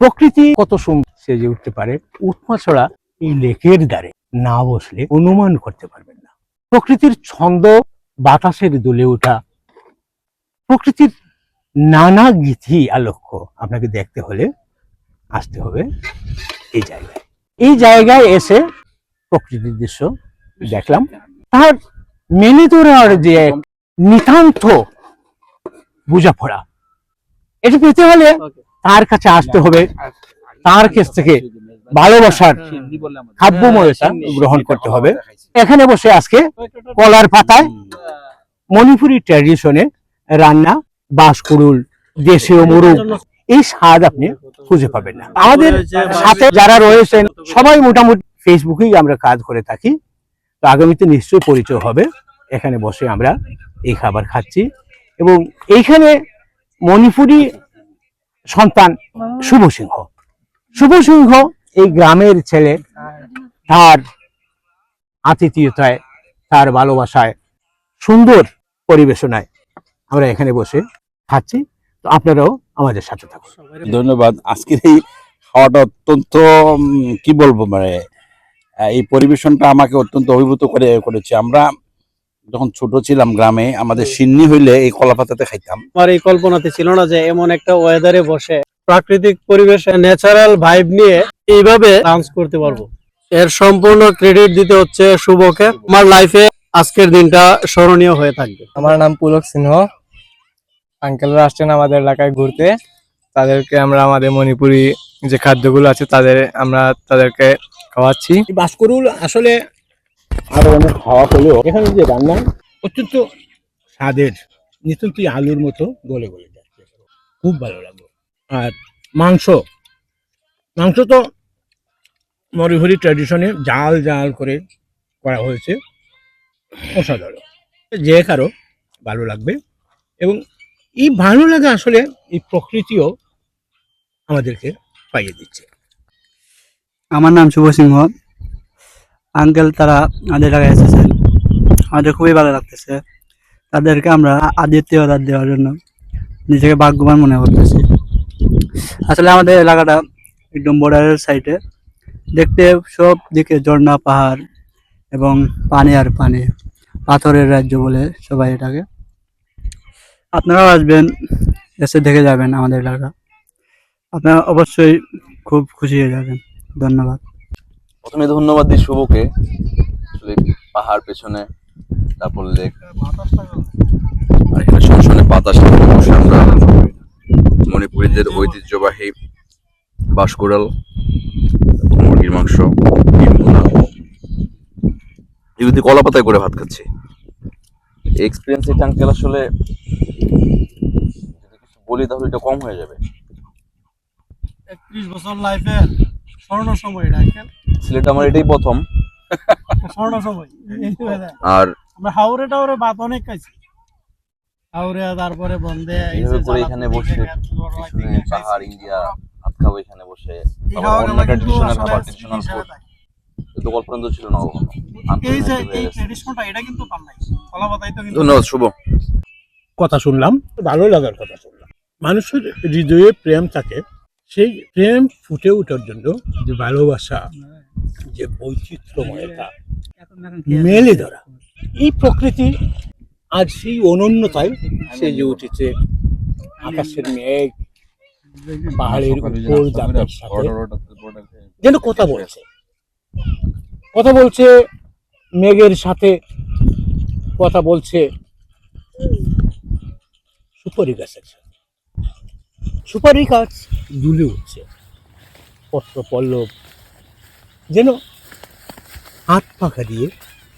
প্রকৃতি কত সুন্দর সেজে উঠতে পারে। উৎমা ছড়া এই লেকের দ্বারে না বসলে অনুমান করতে পারবেন না। প্রকৃতির ছন্দ বাতাসের দুলে ওঠা, প্রকৃতির নানা গীতি আলক্ষ্য আপনাকে দেখতে হলে আসতে হবে এই জায়গায়। এই জায়গায় এসে প্রকৃতির দৃশ্য দেখলাম। তার মেনে ধরার যে নিতান্ত বোঝাপড়া, এটা পেতে হলে তার কাছে আসতে হবে। তার কাছ থেকে ভালোবাসার খাদ্যময়তা গ্রহণ করতে হবে। এখানে বসে আজকে কলার পাতায় মণিপুরি ট্র্যাডিশনে রান্না, বাঁশকুড়ুল, দেশীয় মুরুগ, এই স্বাদ আপনি খুঁজে পাবেন না। আমাদের সাথে যারা রয়েছেন, সবাই মোটামুটি ফেসবুকেই আমরা কাজ করে থাকি। তো আগামীতে নিশ্চয়ই পরিচয় হবে। এখানে বসে আমরা এই খাবার খাচ্ছি। এবং এইখানে মণিপুরি সন্তান শুভ সিংহ শুভ সিংহ এই গ্রামের ছেলে তার আতিথিয়তায় তার ভালোবাসায় সুন্দর পরিবেশনায় আমরা এখানে বসে খাচ্ছি। তো আপনারাও আমাদের সাথে থাকুন। ধন্যবাদ। আজকের এই খাওয়াটা অত্যন্ত কি বলব মানে এই পরিবেশনটা আমাকে অত্যন্ত অভিভূত করে করেছে। আমরা যখন ছোট ছিলাম গ্রামে আমাদের সিন্নি হইলে এই কলা পাতাতে খাইতাম। আমার এই কল্পনাতে ছিল না যে এমন একটা ওয়েদারে বসে প্রাকৃতিক পরিবেশে ন্যাচারাল ভাইব নিয়ে এইভাবে ডান্স করতে পারব। এর সম্পূর্ণ ক্রেডিট দিতে হচ্ছে শুভকে। আমার লাইফে আজকের দিনটা স্মরণীয় হয়ে থাকবে। আমার নাম পুলক সিংহ আঙ্কেলরা আসছেন আমাদের এলাকায় ঘুরতে। তাদেরকে আমরা আমাদের মণিপুরি যে খাদ্যগুলো আছে তাদের আমরা তাদেরকে খাওয়াচ্ছি। বাসকরুল আসলে আরও অনেক খাওয়া হলেও এখানে যে রান্না অত্যন্ত স্বাদের নিত্যন্তই আলুর মতো গলে গলে যাচ্ছে খুব ভালো লাগল। আর মাংস মাংস তো মরিহরি ট্র্যাডিশনে জাল জাল করে করা হয়েছে। অসাধারণ। যে কারও ভালো লাগবে এবং এই ভালো লাগা আসলে এই প্রকৃতিও আমাদেরকে পাইয়ে দিচ্ছে। আমার নাম শুভ সিংহ। আঙ্কেল তারা আমাদের এলাকায় এসেছেন। আমাদের খুবই ভালো লাগতেছে। তাদেরকে আমরা আদিত্যতা দেওয়ার জন্য নিজেকে ভাগ্যবান মনে করতেছি। আসলে আমাদের এলাকাটা একদম বর্ডারের সাইডে দেখতে সব দিকে ঝর্ণা, পাহাড় এবং পানি আর পানি। পাথরের রাজ্য বলে সবাই এটাকে। আপনারাও আসবেন, এসে দেখে যাবেন আমাদের এলাকা। আপনারা অবশ্যই খুব খুশি হয়ে যাবেন। ধন্যবাদ। প্রথমে ধন্যবাদ দিই শুভকে। আসলে পাহাড় পেছনে, তারপর লেক। আর এখানে শনশনে বাতাস মণিপুরীদের ঐতিহ্যবাহী বাঁশকুড়াল, মুরগির মাংস এগুলো কলা পাতায় করে ভাত খাচ্ছি। এক্সপিরিয়েন্স এটা আঙ্কেল আসলে যদি কিছু বলি তাহলে এটা কম হয়ে যাবে। একত্রিশ বছর লাইফে স্বর্ণ সময় এটা সিলেট আমার এটাই প্রথম। স্বর্ণ সময় আর আমরা হাওড়ে টাওরে ভাত অনেক খাইছি। হাওড়ে তারপরে বন্ধে এইভাবে করে এখানে বসে পাহাড় ইন্ডিয়া ভাত খাব এখানে বসে। ট্র্যাডিশনাল খাবার ট্র্যাডিশনাল ফুড কিন্তু কল্পনা ছিল না কখনো। এই যে এই ট্রেডিশনটা এটা কিন্তু পান নাই। কলা তো কিন্তু ধন্যবাদ শুভ। কথা শুনলাম ভালো লাগার কথা শুনলাম। মানুষের হৃদয়ে প্রেম থাকে সেই প্রেম ফুটে ওঠার জন্য যে ভালোবাসা যে বৈচিত্র্যময়তা মেলে ধরা। এই প্রকৃতি আজ সেই অনন্যতায় সেজে উঠেছে আকাশের মেঘ পাহাড়ের উপর সাথে। যেন কথা বলছে। কথা বলছে মেঘের সাথে কথা বলছে সুপারি গাছের সাথে। সুপারি গাছ দুলে উঠছে। পত্র পল্লব যেন হাত পাখা দিয়ে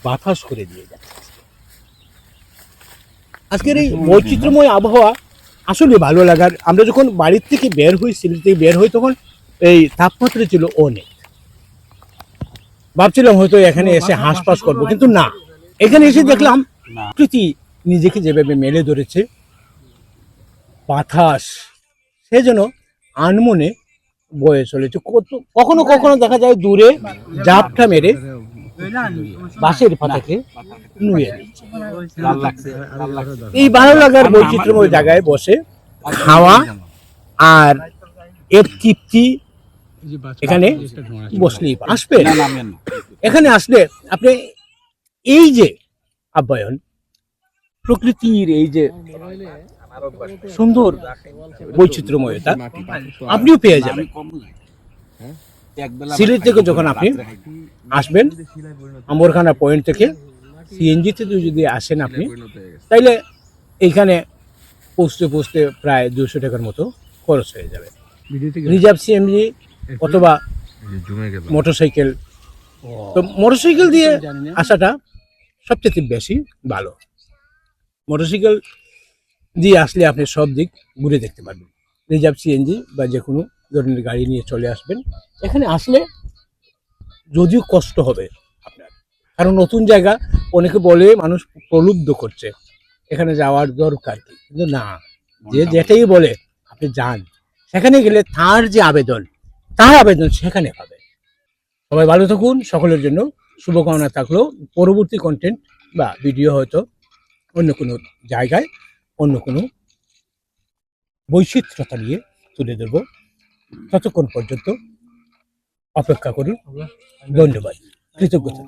বাতাস করে দিয়ে যাচ্ছে। আজকের এই বৈচিত্র্যময় আবহাওয়া আসলে ভালো লাগার আমরা যখন বাড়ির থেকে বের হই সিলেট থেকে বের হই তখন এই তাপমাত্রা ছিল অনেক। ভাবছিলাম হয়তো এখানে এসে হাঁসপাস করব কিন্তু না। এখানে এসে দেখলাম প্রকৃতি নিজেকে যেভাবে মেলে ধরেছে বাতাস সে যেন আনমনে বয়ে চলেছে কত- কখনো কখনো দেখা যায় দূরে জাপটা মেরে বাঁশের পাতাকে নুয়ে। এই ভালো লাগার বৈচিত্র্যময় জায়গায় বসে খাওয়া আর এর তৃপ্তি এখানে বসলেই না। এখানে আসলে আপনি এই যে আব্যায়ন প্রকৃতির এই যে সুন্দর বৈচিত্র্যময়তা আপনিও পেয়ে যাবেন। সিলেট থেকে যখন আপনি আসবেন আম্বরখানা পয়েন্ট থেকে সিএনজিতে যদি আসেন আপনি তাইলে এইখানে পৌঁছতে পৌঁছতে প্রায় দুশো টাকার মতো খরচ হয়ে যাবে। রিজার্ভ সিএমজি অথবা মোটরসাইকেল। তো মোটরসাইকেল দিয়ে আসাটা সবচেয়ে বেশি ভালো। মোটরসাইকেল দিয়ে আসলে আপনি সব দিক ঘুরে দেখতে পারবেন। রিজার্ভ সিএনজি বা যে কোনো ধরনের গাড়ি নিয়ে চলে আসবেন। এখানে আসলে যদিও কষ্ট হবে আপনার কারণ নতুন জায়গা অনেকে বলে মানুষ প্রলুব্ধ করছে এখানে যাওয়ার দরকার কি? কিন্তু না যে যেটাই বলে আপনি যান। সেখানে গেলে তার যে আবেদন তার আবেদন সেখানে পাবে সবাই ভালো থাকুন সকলের জন্য শুভকামনা থাকল। পরবর্তী কন্টেন্ট বা ভিডিও হয়তো অন্য কোনো জায়গায় অন্য কোনো বৈচিত্র্যতা নিয়ে তুলে দেব ততক্ষণ পর্যন্ত অপেক্ষা করুন। ধন্যবাদ। কৃতজ্ঞতা।